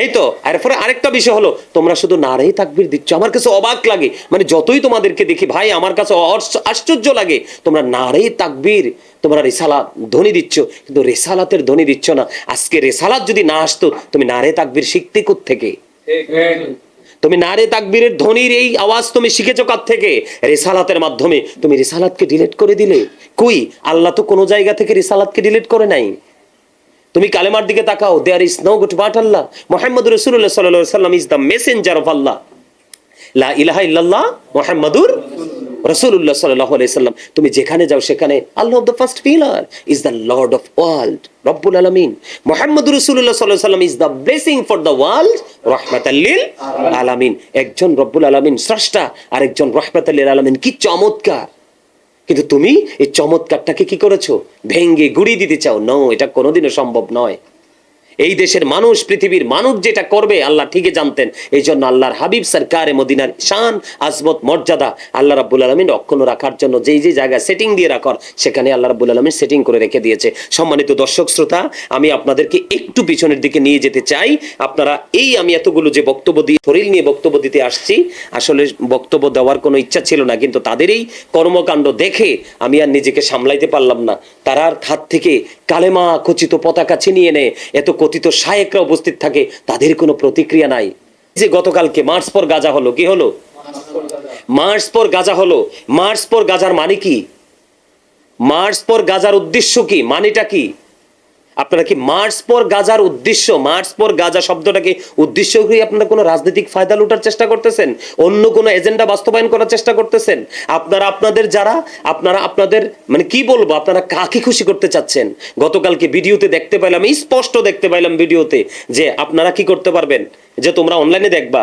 এই তো এরপরে আরেকটা বিষয় হলো, তোমরা শুধু নারেই তাকবির দিচ্ছ, আমার কাছে অবাক লাগে। মানে যতই তোমাদেরকে দেখি, ভাই, আমার কাছে আশ্চর্য লাগে, তোমরা নারেই তাকবির, তোমরা রেসালাত ধ্বনি দিচ্ছ, কিন্তু রেসালাতের ধ্বনি দিচ্ছ না। আজকে রেসালাত যদি না আসতো, তুমি নারে তাকবির শিখতে থেকে তুমি নারে তাকবীরের ধ্বনির এই আওয়াজ তুমি শিখেছো কার থেকে রেসালাতের মাধ্যমে। তুমি রেসালাতকে ডিলিট করে দিলে? কই? আল্লাহ তো কোনো জায়গা থেকে রেসালাতকে ডিলিট করে নাই। তুমি কালেমার দিকে তাকাও there is no god but Allah Mohammad রসুল্লাহ সাল্লাহ সাল্লাম is the messenger of Allah লা ইলাহা ইল্লাল্লাহ মোহাম্মদুর রসুল্লাহ সাল্লাহ সাল্লাম তুমি যেখানে যাও সেখানে Allah of the first pillar is the lord of world রব্বুল আলমিন। মোহাম্মদ রসুল্লাহ সাল্লাহ সাল্লাম is the blessing for the world আলামিন। একজন রব্বুল আলমিন স্রষ্টা আর একজন রহমাতাল্লিল আলামিন। কি চমৎকার! কিন্তু তুমি এই চমৎকারটাকে কি করেছ? ভেঙ্গে গুড়ি দিতে চাও? ন এটা কোনোদিনও সম্ভব নয়। এই দেশের মানুষ, পৃথিবীর মানুষ যেটা করবে, আল্লাহ ঠিকই জানতেন। এই জন্য আল্লাহর হাবিব সরকারে মদিনার শান, আজমত, মর্যাদা আল্লাহ রাব্বুল আলমিন অক্ষুণ্ণ রাখার জন্য যেই যে জায়গায় সেটিং দিয়ে রাখার, সেখানে আল্লাহ রাব্বুল আলমিন সেটিং করে রেখে দিয়েছে। সম্মানিত দর্শক, শ্রোতা, আমি আপনাদেরকে একটু পিছনের দিকে নিয়ে যেতে চাই। আপনারা এই আমি এতগুলো যে বক্তব্য দিয়ে, শরীর নিয়ে বক্তব্য দিতে আসছি, আসলে বক্তব্য দেওয়ার কোনো ইচ্ছা ছিল না, কিন্তু তাদের এই কর্মকাণ্ড দেখে আমি আর নিজেকে সামলাইতে পারলাম না। তারার হাত থেকে কালেমা খচিত পতাকা ছিনিয়ে এনে এত কথিত শায়েকরা উপস্থিত থাকে, তাদের কোনো প্রতিক্রিয়া নাই। যে গতকালকে মার্চ পর গাজা হলো, কি হলো? মার্চ পর গাজা হলো। মার্চ পর গাজার মানে কি? মার্চ পর গাজার উদ্দেশ্য কি? মানেটা কি? আপনারা কি মার্চ পর গাজার উদ্দেশ্য, মার্চ পর গাজা শব্দটাকে উদ্দেশ্য করে আপনারা কোনো রাজনৈতিক ফায়দা লুটার চেষ্টা করতেছেন? অন্য কোনো এজেন্ডা বাস্তবায়ন করার চেষ্টা করতেছেন? আপনারা আপনাদের যারা, আপনারা আপনাদের মানে কি বলব, আপনারা কাকে খুশি করতে চাচ্ছেন? গতকালকে ভিডিওতে দেখতে পাইলাম, স্পষ্ট দেখতে পাইলাম ভিডিওতে যে আপনারা কি করতে পারবেন? যে তোমরা অনলাইনে দেখবা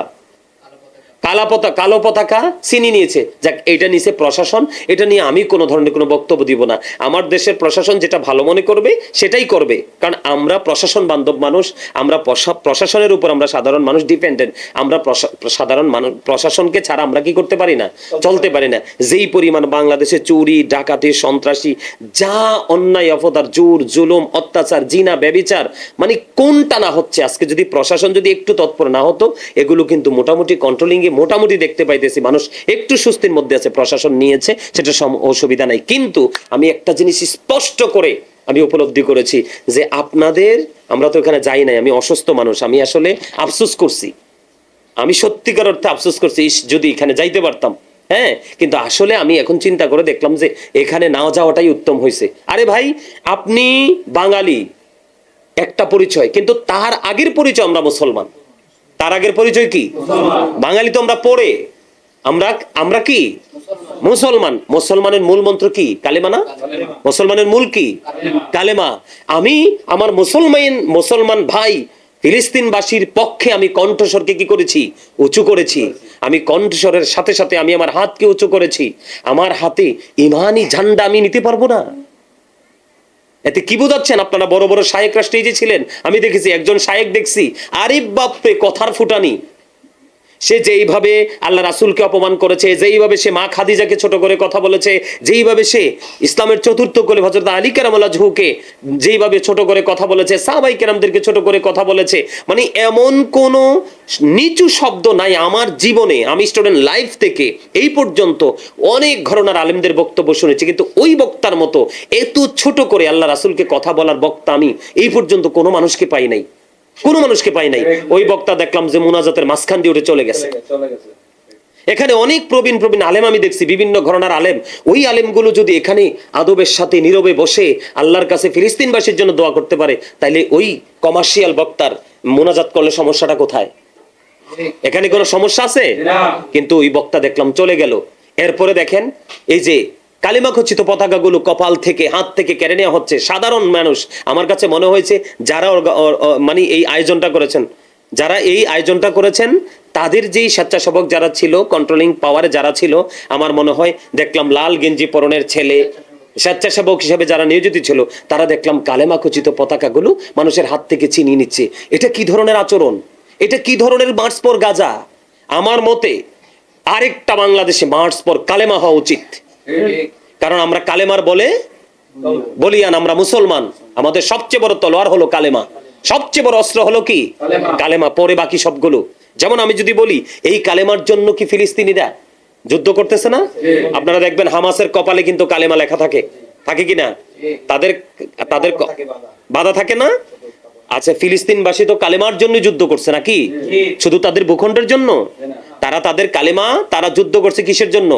কালা পতা কালো পতাকা চিনি নিয়েছে। যাক এটা নিচে প্রশাসন, এটা নিয়ে আমি কোনো ধরনের কোনো বক্তব্য দিব না। আমার দেশের প্রশাসন যেটা ভালো মনে করবে, সেটাই করবে। কারণ আমরা প্রশাসন বান্ধব মানুষ, আমরা প্রশাসনের উপর আমরা সাধারণ মানুষ ডিপেন্ডেন্ট আমরা সাধারণ মানুষ প্রশাসনকে ছাড়া আমরা কি করতে পারি না? চলতে পারি না। যেই পরিমাণ বাংলাদেশে চুরি, ডাকাতি, সন্ত্রাসী, যা অন্যায়, অপদার, জোর, জুলুম, অত্যাচার, জিনা, ব্যবিচার মানে কোনটা না হচ্ছে? আজকে যদি প্রশাসন যদি একটু তৎপর না হতো, এগুলো কিন্তু মোটামুটি কন্ট্রোলিং এ মোটামুটি দেখতে পাইতেছি, মানুষ একটু স্বস্তির মধ্যে আছে, প্রশাসন নিয়েছে, সেটা অসুবিধা নাই। কিন্তু আমি একটা জিনিস স্পষ্ট করে আমি উপলব্ধি করেছি যে আপনাদের, আমরা তো এখানে যাই নাই, আমি অসুস্থ মানুষ, আমি আসলে আফসোস করছি। আমি সত্যিকার অর্থে আফসোস করছি যদি এখানে যাইতে পারতাম হ্যাঁ? কিন্তু আসলে আমি এখন চিন্তা করে দেখলাম যে এখানে না যাওয়াটাই উত্তম হয়েছে আরে ভাই, আপনি বাঙালি, একটা পরিচয়, কিন্তু তার আগের পরিচয় আমরা মুসলমান। তার আগের পরিচয় কি? বাঙালি তো আমরা পড়ে। আমরা আমরা কি? মুসলমান। মুসলমানের মূল মন্ত্র কি? কালেমা না? মুসলমানের মূল কি? কালেমা। আমি আমার মুসলমান মুসলমান ভাই ফিলিস্তিনবাসীর পক্ষে আমি কণ্ঠস্বরকে কি করেছি? উঁচু করেছি। আমি কণ্ঠস্বরের সাথে সাথে আমি আমার হাতকে উঁচু করেছি। আমার হাতে ইমানই ঝান্ডা আমি নিতে পারব না? এতে কি বোঝাচ্ছেন আপনারা? বড় বড় শায়েক শায়েকরা স্টেজে ছিলেন। আমি দেখেছি, একজন শায়েক দেখছি, আরিফ বাপ্পে কথার ফুটানি। সে যেইভাবে আল্লাহ রাসুলকে অপমান করেছে, যেইভাবে সে মা খাদিজাকে ছোট করে কথা বলেছে, যেইভাবে সে ইসলামের চতুর্থ কোলে হজরত আলী কেরামুল্লাহ ঝুঁকে যেইভাবে ছোট করে কথা বলেছে, সাহাবাই কেরামদেরকে ছোট করে কথা বলেছে মানে এমন কোনো নিচু শব্দ নাই আমার জীবনে, আমি স্টুডেন্ট লাইফ থেকে এই পর্যন্ত অনেক ঘটনার আলেমদের বক্তব্য শুনেছি, কিন্তু ওই বক্তার মতো এত ছোট করে আল্লাহ রাসুলকে কথা বলার বক্তা আমি এই পর্যন্ত কোনো মানুষকে পাই নাই। কোনো মানুষকে পাই নাই। ওই বক্তা দেখলাম যে মুনাজাতের মাঝখান দিয়ে উঠে চলে গেছে। এখানে অনেক প্রবীণ প্রবীণ আলেম আমি দেখছি বিভিন্ন ঘরনার আলেম। ওই আলেমগুলো যদি এখানে আদবের সাথে নীরবে বসে আল্লাহর কাছে ফিলিস্তিনবাসীর জন্য দোয়া করতে পারে তাইলে ওই কমার্শিয়াল বক্তার মোনাজাত করলে সমস্যাটা কোথায়? এখানে কোনো সমস্যা আছে? কিন্তু ওই বক্তা দেখলাম চলে গেল। এরপরে দেখেন এই যে কালিমা খচিত পতাকাগুলো কপাল থেকে, হাত থেকে কেড়ে নেওয়া হচ্ছে। সাধারণ মানুষ, আমার কাছে মনে হয়েছে, যারা মানে এই আয়োজনটা করেছেন, যারা এই আয়োজনটা করেছেন, তাদের যেই স্বেচ্ছাসেবক যারা ছিল কন্ট্রোলিং পাওয়ারে যারা ছিল, আমার মনে হয়, দেখলাম লাল গেঞ্জি পরনের ছেলে, স্বেচ্ছাসেবক হিসেবে যারা নিয়োজিত ছিল, তারা দেখলাম কালেমা খচিত পতাকাগুলো মানুষের হাত থেকে ছিনিয়ে নিচ্ছে। এটা কি ধরনের আচরণ? এটা কি ধরনের মার্চ পর গাজা? আমার মতে, আরেকটা বাংলাদেশে মার্চ পর কালেমা হওয়া উচিত। কারণ আমরা কালেমার বলে বলিয়ান আমরা মুসলমান। আমাদের সবচেয়ে বড় তলোয়ার হলো কালেমা। সবচেয়ে বড় অস্ত্র হলো কি? কালেমা। পরে বাকি সবগুলো। যেমন আমি যদি বলি এই কালেমার জন্য কি ফিলিস্তিনিরা যুদ্ধ করতেছে না? আপনারা দেখবেন হামাসের কপালে কিন্তু কালেমা লেখা থাকে। থাকে কি না? তাদের তাদের বাধা থাকে না? আচ্ছা ফিলিস্তিনবাসী তো কালেমার জন্য যুদ্ধ করছে নাকি? শুধু তাদের ভূখণ্ডের জন্য? তারা তাদের কালেমা তারা যুদ্ধ করছে কিসের জন্য?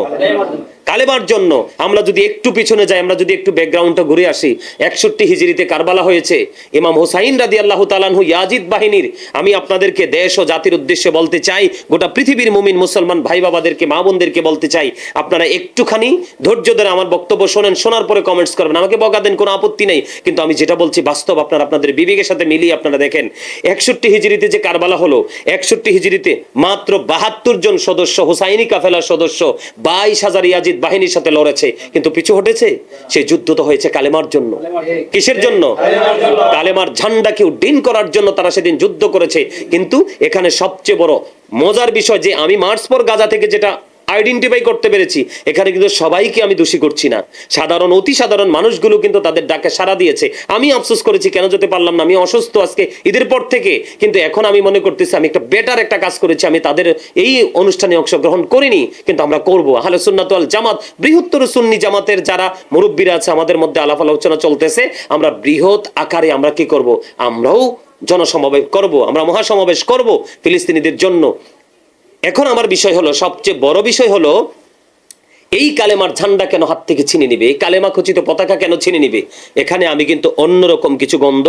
কালেমার জন্য। আমরা যদি একটু পিছনে যাই, আমরা যদি একটু ব্যাকগ্রাউন্ডটা ঘুরে আসি, একষট্টি হিজড়িতে কারবালা হয়েছে। ইমাম হোসাইন রাদি আল্লাহ তালানহু ইয়াজিদ বাহিনীর, আমি আপনাদেরকে দেশ ও জাতির উদ্দেশ্যে বলতে চাই, গোটা পৃথিবীর মুমিন মুসলমান ভাই বাবাদেরকে মা বোনদেরকে বলতে চাই, আপনারা একটুখানি ধৈর্য ধরে আমার বক্তব্য শোনেন, শোনার পরে কমেন্টস করবেন। আমাকে বকা দেন, কোনো আপত্তি নেই। কিন্তু আমি যেটা বলছি, বাস্তব আপনারা আপনাদের বিবেকের সাথে মিলিয়ে আপনারা দেখেন, একষট্টি হিজড়িতে যে কারবালা হলো, একষট্টি হিজড়িতে মাত্র বাহাত্তর জন সদস্য, হুসাইনি কাফেলার সদস্য, বাইশ হাজার ইয়াজিদ বাহিনীর সাথে লড়েছে, কিন্তু পিছু হটেছে? সেই যুদ্ধ তো হয়েছে কালেমার জন্য। কিসের জন্য? কালেমার ঝান্ডাকে উড্ডীন করার জন্য তারা সেদিন যুদ্ধ করেছে। কিন্তু এখানে সবচেয়ে বড় মজার বিষয় যে, আমি মার্চ পর গাজা থেকে যেটা আইডেন্টিফাই করতে পেরেছি। এখানে কিন্তু সবাইকে আমি দোষী করছি না। সাধারণ, অতি সাধারণ মানুষগুলো কিন্তু তাদের ডাকে সাড়া দিয়েছে। আমি আফসোস করেছি, কেন যেতে পারলাম না? আমি অসুস্থ আজকে, ঈদের পর থেকে। কিন্তু এখন আমি মনে করতেছি, আমি একটা বেটার একটা কাজ করেছি। আমি তাদের এই অনুষ্ঠানে অংশগ্রহণ করিনি, কিন্তু আমরা করব। আহলে সুন্নাত জামাত, বৃহত্তর সুন্নি জামাতের যারা মুরব্বীরা আছে, আমাদের মধ্যে আলাপ আলোচনা চলতেছে। আমরা বৃহৎ আকারে আমরা কি করব? আমরাও জনসমাবেশ করব, আমরা মহাসমাবেশ করব ফিলিস্তিনিদের জন্য। এখন আমার বিষয় হলো সবচেয়ে বড় বিষয় হলো এই কালেমার ঝান্ডা কেন হাত থেকে ছিনে নিবে? এই কালেমা খচিত পতাকা কেন ছিনে নিবে? এখানে আমি কিন্তু অন্যরকম কিছু গন্ধ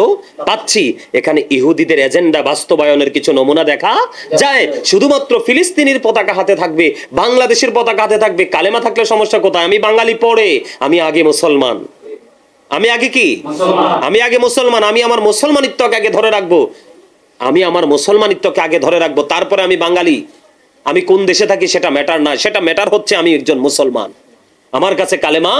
পাচ্ছি। এখানে ইহুদিদের এজেন্ডা বাস্তবায়নের কিছু নমুনা দেখা যায়। শুধুমাত্র ফিলিস্তিনির পতাকা হাতে থাকবে বাংলাদেশের পতাকা হাতে থাকবে। কালেমা থাকলে সমস্যা কোথায়? আমি বাঙালি পড়ে আমি আগে মুসলমান। আমি আগে কি? আমি আগে মুসলমান আমি আমার মুসলমানিত্বকে আগে ধরে রাখব। আমি আমার মুসলমানিত্বকে আগে ধরে রাখব তারপরে আমি বাঙালি। আমি কোন দেশে থাকি সেটা ম্যাটার না। সেটা ম্যাটার হচ্ছে আমি একজন মুসলমান। আমার কাছে কালেমা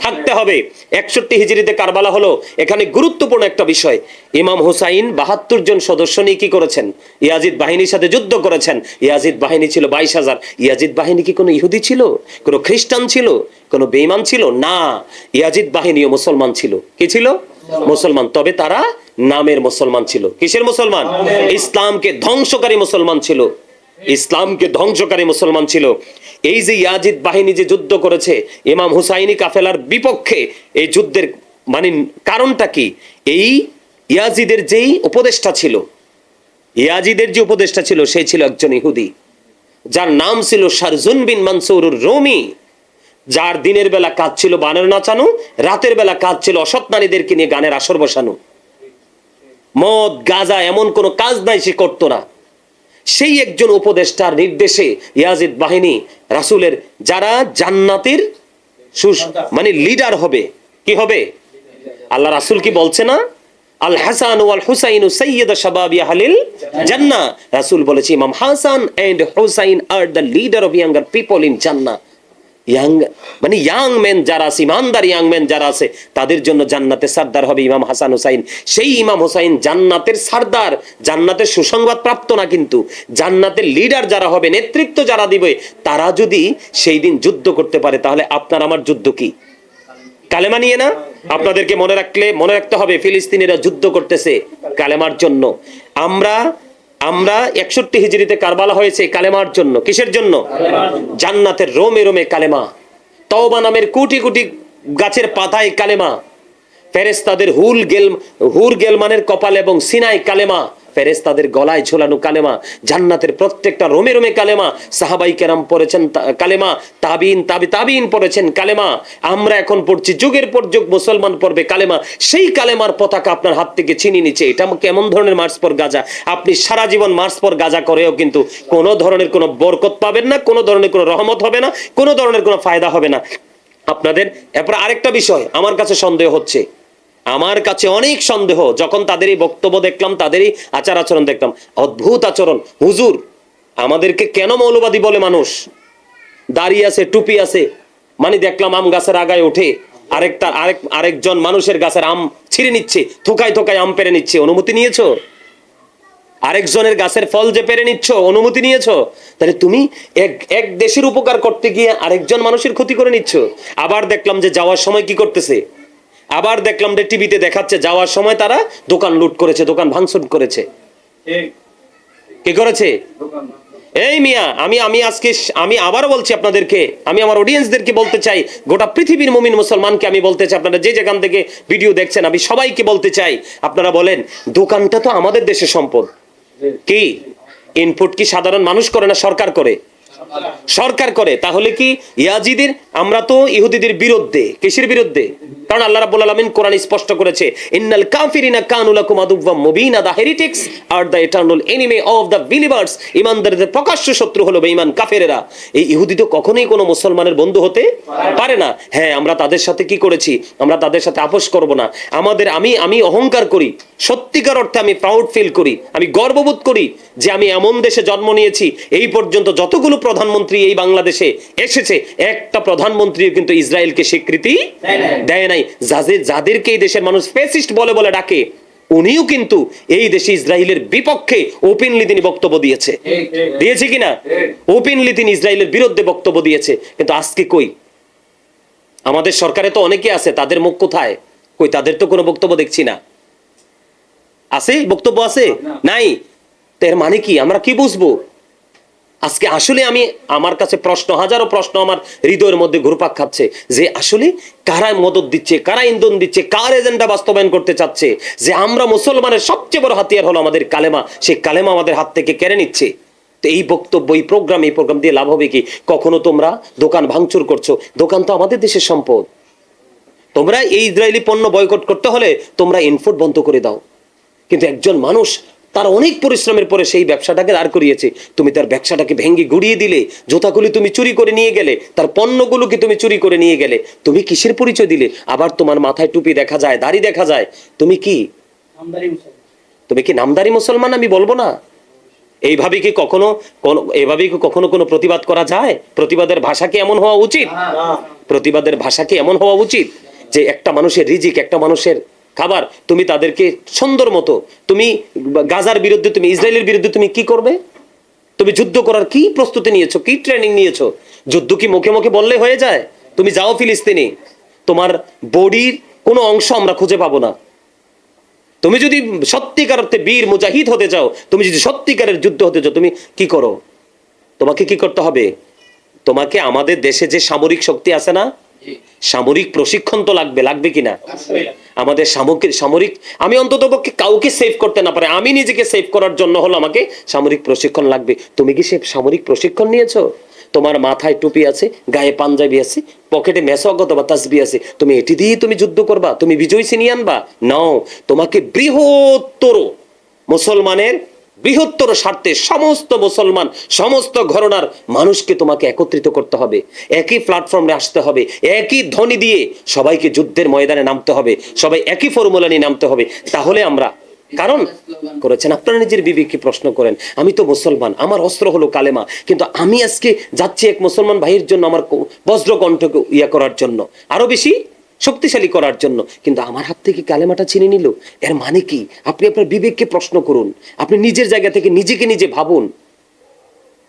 থাকতে হবে। একষট্টি হিজড়িতে কারবালা হলো এখানে গুরুত্বপূর্ণ একটা বিষয়। ইমাম হুসাইন বাহাত্তর জন সদস্য নিয়ে কি করেছেন? ইয়াজিদ বাহিনীর সাথে যুদ্ধ করেছেন। ইয়াজিদ বাহিনী ছিল বাইশ হাজার। ইয়াজিদ বাহিনী কি কোনো ইহুদি ছিল? কোনো খ্রিস্টান ছিল? কোনো বেইমান ছিল? না। ইয়াজিদ বাহিনীও মুসলমান ছিল। কি ছিল? মুসলমান। তবে তারা নামের মুসলমান ছিল। কিসের মুসলমান? ইসলামকে ধ্বংসকারী মুসলমান ছিল। ইসলামকে ধ্বংসকারী মুসলমান ছিল। এই যে ইয়াজিদ বাহিনী যে যুদ্ধ করেছে, ইমাম হুসাইনি কাফেলার বিপক্ষে এই যুদ্ধের মানে কারণটা কি? এই ইয়াজিদের যেই উপদেষ্টা ছিল, ইয়াজিদের যে উপদেষ্টা ছিল সেই ছিল একজন ইহুদি। যার নাম ছিল শারজুন বিন মানসুর রোমি। যার দিনের বেলা কাজ ছিল বানের নাচানো, রাতের বেলা কাজ ছিল অসৎ নারীদেরকে নিয়ে গানের আসর বসানো। মদ, গাজা, এমন কোনো কাজ নাই, সে করতো না। সেই একজন উপদেষ্টার নির্দেশে ইয়াজিদ বাহিনী রাসুলের যারা জান্নাতের মানে লিডার হবে, কি হবে? আল্লাহ রাসুল কি বলছে না? আল হাসান ওয়াল হুসাইন সৈয়দ শাবাব আহলিল জান্নাহ। রাসূল বলেছে, ইমাম Hasan and Husain are the leader of younger people in Jannah young মানে ইয়াং মেন যারা আছে, ইমানদার ইয়াং মেন যারা আছে, তাদের জন্য জান্নাতের সর্দার হবে ইমাম হাসান হুসাইন। সেই ইমাম হুসাইন জান্নাতের সর্দার, জান্নাতের সুসংবাদ প্রাপ্ত না কিন্তু, জান্নাতের লিডার যারা হবে, নেতৃত্ব যারা দিবে, তারা যদি সেই দিন যুদ্ধ করতে পারে, তাহলে আপনার আমার যুদ্ধ কি? কালেমা নিয়ে না? আপনাদেরকে মনে রাখলে, মনে রাখতে হবে, ফিলিস্তিনিরা যুদ্ধ করতেছে কালেমার জন্য। আমরা আমরা একষট্টি হিজড়িতে কারবালা হয়েছে কালেমার জন্য। কিসের জন্য? জান্নাতের রোমে রোমে কালেমা। তওবা নামের কোটি কোটি গাছের পাতায় কালেমা। ফেরেস্তাদের হুল গেল হুর গেলমানের কপাল এবং সিনাই কালেমা। ফেরেস্তাদের গলায় ঝোলানো কালেমা, জান্নাতের প্রত্যেকটা রোমে রোমে কালেমা, সাহাবাই কেরাম পড়েছেন কালেমা, তাবিন, তাবি, তাবিন পড়েছেন কালেমা। আমরা এখন পড়ছি যুগের পর যুগ, মুসলমান পড়বে কালেমা। সেই কালেমার পতাকা আপনার হাত থেকে ছিনিয়ে নিচ্ছে। এটা কেমন ধরনের মার্চ পর গাজা? আপনি সারা জীবন মার্চ পর গাজা করেও কিন্তু কোনো ধরনের কোনো বরকত পাবেন না, কোনো ধরনের কোনো রহমত হবে না, কোনো ধরনের কোনো ফায়দা হবে না। আপনাদের, এরপর আরেকটা বিষয়, আমার কাছে সন্দেহ হচ্ছে। আমার কাছে অনেক সন্দেহ। যখন তাদেরই বক্তব্য দেখলাম, তাদেরই আচার আচরণ দেখলাম। অদ্ভুত আচরণ। হুজুর, আমাদেরকে কেন মৌলবাদী বলে মানুষ? দাড়ি আছে, টুপি আছে। মানে দেখলাম আম গাছের আগায় ওঠে। আরেকটা আরেক, আরেকজন মানুষের গাছের আম ছিঁড়ে নিচ্ছে। থোকায় থোকায় আম পেরে নিচ্ছে। অনুমতি নিয়েছো? আরেকজনের গাছের ফল যে পেরে নিচ্ছ, অনুমতি নিয়েছো? তাহলে তুমি এক এক দেশের উপকার করতে গিয়ে আরেকজন মানুষের ক্ষতি করে নিচ্ছ। আবার দেখলাম যে যাওয়ার সময় কি করতেছে? আবার দেখলাম যে টিভিতে দেখাচ্ছে যাওয়ার সময় তারা দোকান লুট করেছে দোকান ভাঙচুর করেছে। কে? করেছে? এই মিয়া আমি আমি আজকে আমি আবার বলছি আপনাদেরকে আমি আমার অডিয়েন্সদেরকে বলতে চাই গোটা পৃথিবীর মুমিন মুসলমানকে আমি বলতে চাই আপনারা যে যেখান থেকে ভিডিও দেখছেন আমি সবাইকে বলতে চাই আপনারা বলেন দোকানটা তো আমাদের দেশের সম্পদ। কি? ইনপুট কি সাধারণ মানুষ করে না সরকার করে? সরকার করে। তাহলে কি ইয়াজিদের আমরা তো ইহুদিদের বিরুদ্ধে কিসের বিরুদ্ধে? কারণ আল্লাহ রাব্বুল আলামিন কোরআন স্পষ্ট করেছে ইন্নাল কাফিরিনা কানু লাকুম আদুওয়াম মুবিনা the heretics are the eternal enemy of the believers প্রকাশ্য শত্রু হলো বেঈমান কাফেরেরা এই ইহুদি তো কখনোই কোনো মুসলমানের বন্ধু হতে পারে না। হ্যাঁ আমরা তাদের সাথে কি করেছি? আমরা তাদের সাথে আপোষ করব না। আমাদের আমি আমি অহংকার করি। সত্যিকার অর্থে আমি প্রাউড ফিল করি। আমি গর্ববোধ করি যে আমি এমন দেশে জন্ম নিয়েছি। এই পর্যন্ত যতগুলো প্রধানমন্ত্রী এই বাংলাদেশে এসেছে একটা প্রধানমন্ত্রীও কিন্তু ইসরায়েলকে স্বীকৃতি দেয় নাই। যাদের যাদেরকে এই দেশের মানুষ ফেসিস্ট বলে বলে ডাকে উনিও কিন্তু এই দেশে ইসরায়েলের বিপক্ষে ওপেনলি তিনি বক্তব্য দিয়েছে। দিয়েছে কিনা? ওপেনলি তিনি ইসরায়েলের বিরুদ্ধে বক্তব্য দিয়েছে। কিন্তু আজকে কই? আমাদের সরকারে তো অনেকে আছে তাদের মুখ কোথায়? কই তাদের তো কোনো বক্তব্য দেখছি না। আছে? বক্তব্য আছে? নাই? তো এর মানে কি? আমরা কি বুঝব? আজকে আসলে আমি আমার কাছে প্রশ্ন, হাজারো প্রশ্ন আমার হৃদয়ের মধ্যে ঘুরপাক খাচ্ছে যে আসলে কারা মদত দিচ্ছে, কারা ইন্ধন দিচ্ছে, কার এজেন্ডা বাস্তবায়ন করতে চাচ্ছে, যে আমরা মুসলমানের সবচেয়ে বড় হাতিয়ার হলো আমাদের কালেমা সেই কালেমা আমাদের হাত থেকে কেড়ে নিচ্ছে। তো এই বক্তব্য, এই প্রোগ্রাম এই প্রোগ্রাম দিয়ে লাভ হবে কি? কখনো তোমরা দোকান ভাঙচুর করছ? দোকান তো আমাদের দেশের সম্পদ। তোমরা এই ইসরায়েলি পণ্য বয়কট করতে হলে তোমরা ইনপুট বন্ধ করে দাও। কিন্তু একজন মানুষ তার অনেক পরিশ্রমের পরে সেই ব্যবসাটাকে দাঁড় করিয়েছে। তুমি তার ব্যবসাটাকে ভেঙে গুড়িয়ে দিলে জোতাগুলি তুমি চুরি করে নিয়ে গেলে তার পণ্যগুলোকে তুমি চুরি করে নিয়ে গেলে তুমি কিসের পরিচয় দিলে? আবার তোমার মাথায় টুপি দেখা যায় দাড়ি দেখা যায়। তুমি কি? তুমি কি নামদারি মুসলমান আমি বলব না? এইভাবে কি কখনো কোন এইভাবে কি কখনো কোনো প্রতিবাদ করা যায়? প্রতিবাদের ভাষা কি এমন হওয়া উচিত? প্রতিবাদের ভাষা কি এমন হওয়া উচিত? যে একটা মানুষের রিজিক একটা মানুষের খাবার, তুমি তাদেরকে সুন্দর মতো, তুমি গাজার বিরুদ্ধে, তুমি ইসরায়েলের বিরুদ্ধে তুমি কি করবে? তুমি যুদ্ধ করার কি প্রস্তুতি নিয়েছো, কি ট্রেনিং নিয়েছো? যুদ্ধ কি মুখে মুখে বললে হয়ে যায়? তুমি যাও ফিলিস্তিনি। তোমার বডির কোনো অংশ আমরা খুঁজে পাবো না। তুমি যদি সত্যিকার অর্থে বীর, মুজাহিদ হতে চাও, তুমি যদি সত্যিকারের যুদ্ধ হতে চাও, তুমি কি করো? তোমাকে কি করতে হবে? তোমাকে আমাদের দেশে যে সামরিক শক্তি আছে না সামরিক প্রশিক্ষণ তো লাগবে লাগবে কিনা? আমাদের সামগ্রিক সামরিক, আমি অন্তত পক্ষে কাউকে সেভ করতে না পারে, আমি নিজেকে সেভ করার জন্য হলো আমাকে সামরিক প্রশিক্ষণ লাগবে। তুমি কি সে সামরিক প্রশিক্ষণ নিয়েছো? তোমার মাথায় টুপি আছে, গায়ে পাঞ্জাবি আছে পকেটে মেসক অথবা তাসবি আছে, তুমি এটি দিয়ে তুমি যুদ্ধ করবা, তুমি বিজয় ছিনিয়ে আনবা? নাও তোমাকে বৃহত্তর মুসলমানের বৃহত্তর স্বার্থে সমস্ত মুসলমান, সমস্ত ঘরনার মানুষকে তোমাকে একত্রিত করতে হবে। একই প্ল্যাটফর্মে আসতে হবে। একই ধ্বনি দিয়ে সবাইকে যুদ্ধের ময়দানে নামতে হবে। সবাই একই ফর্মুলা নিয়ে নামতে হবে। তাহলে আমরা কারণ করেছেন। আপনারা নিজের বিবেককে প্রশ্ন করেন, আমি তো মুসলমান, আমার অস্ত্র হলো কালেমা, কিন্তু আমি আজকে যাচ্ছি এক মুসলমান ভাইয়ের জন্য আমার বজ্রকণ্ঠকে ইয়া করার জন্য। আরও বেশি শক্তিশালী করার জন্য। কিন্তু আমার হাত থেকে কালেমাটা ছিনে নিল। এর মানে কি? আপনি আপনার বিবেককে প্রশ্ন করুন। আপনি নিজের জায়গা থেকে নিজেকে নিজে ভাবুন।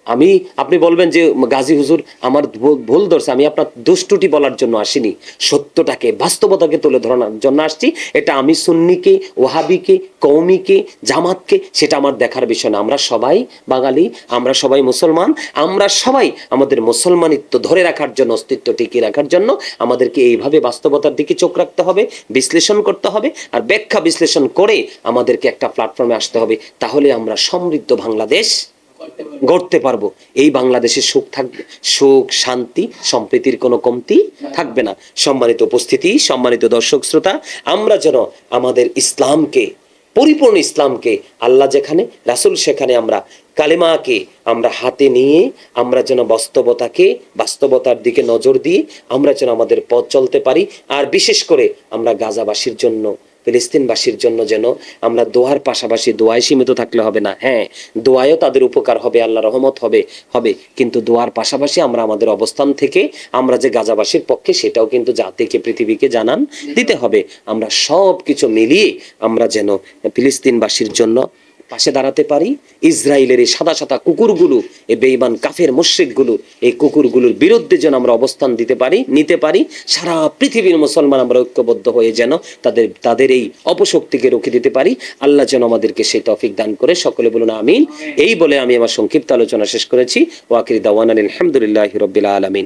আমি, আপনি বলবেন যে গাজী হুজুর, আমার ভুল- ধরছে, আমি আপনার দুষ্টুটি বলার জন্য আসিনি। সত্যটাকে, বাস্তবতাকে তুলে ধরানোর জন্য আসছি। এটা আমি সুন্নিকে, ওহাবিকে কৌমিকে জামাতকে, সেটা আমার দেখার বিষয় না। আমরা সবাই বাঙালি, আমরা সবাই মুসলমান, আমরা সবাই আমাদের মুসলমানিত্ব ধরে রাখার জন্য, অস্তিত্ব টিকিয়ে রাখার জন্য আমাদেরকে এইভাবে বাস্তবতার দিকে চোখ রাখতে হবে, বিশ্লেষণ করতে হবে, আর ব্যাখ্যা বিশ্লেষণ করে আমাদেরকে একটা প্ল্যাটফর্মে আসতে হবে। তাহলে আমরা সমৃদ্ধ বাংলাদেশ গড়তে পারব। এই বাংলাদেশে সুখ থাকবে সুখ, শান্তি, সম্প্রীতির কোনো কমতি থাকবে না। সম্মানিত উপস্থিতি, সম্মানিত দর্শক, শ্রোতা, আমরা যেন আমাদের ইসলামকে, পরিপূর্ণ ইসলামকে, আল্লাহ যেখানে, রাসূল সেখানে আমরা, কালেমাকে আমরা হাতে নিয়ে আমরা যেন বাস্তবতাকে, বাস্তবতার দিকে নজর দিয়ে আমরা যেন আমাদের পথ চলতে পারি। আর বিশেষ করে আমরা গাজাবাসীর জন্য ফিলিস্তিনবাসীর জন্য যেন আমরা দোয়ার পাশাপাশি দোয়ায় সীমিত থাকলে হবে না। হ্যাঁ দোয়ায়ও তাদের উপকার হবে আল্লাহ রহমত হবে হবে। কিন্তু দোয়ার পাশাপাশি আমরা আমাদের অবস্থান থেকে আমরা যে গাজাবাসীর পক্ষে সেটাও কিন্তু জাতিকে, পৃথিবীকে জানান দিতে হবে। আমরা সব কিছু মিলিয়ে আমরা যেন ফিলিস্তিনবাসীর জন্য পাশে দাঁড়াতে পারি। ইসরায়েলের এই সাদা সাদা কুকুরগুলো, এই বেইমান কাফের মুশ্রিকগুলো, এই কুকুরগুলোর বিরুদ্ধে যেন আমরা অবস্থান দিতে পারি, নিতে পারি। সারা পৃথিবীর মুসলমান আমরা ঐক্যবদ্ধ হয়ে যেন তাদের তাদের এই অপশক্তিকে রুখে দিতে পারি। আল্লাহ যেন আমাদেরকে সেই তফিক দান করে। সকলে বলুন আমিন। এই বলে আমি আমার সংক্ষিপ্ত আলোচনা শেষ করেছি। ওয়াকির দাওয়ান আলহামদুলিল্লাহ রবিল আলমিন।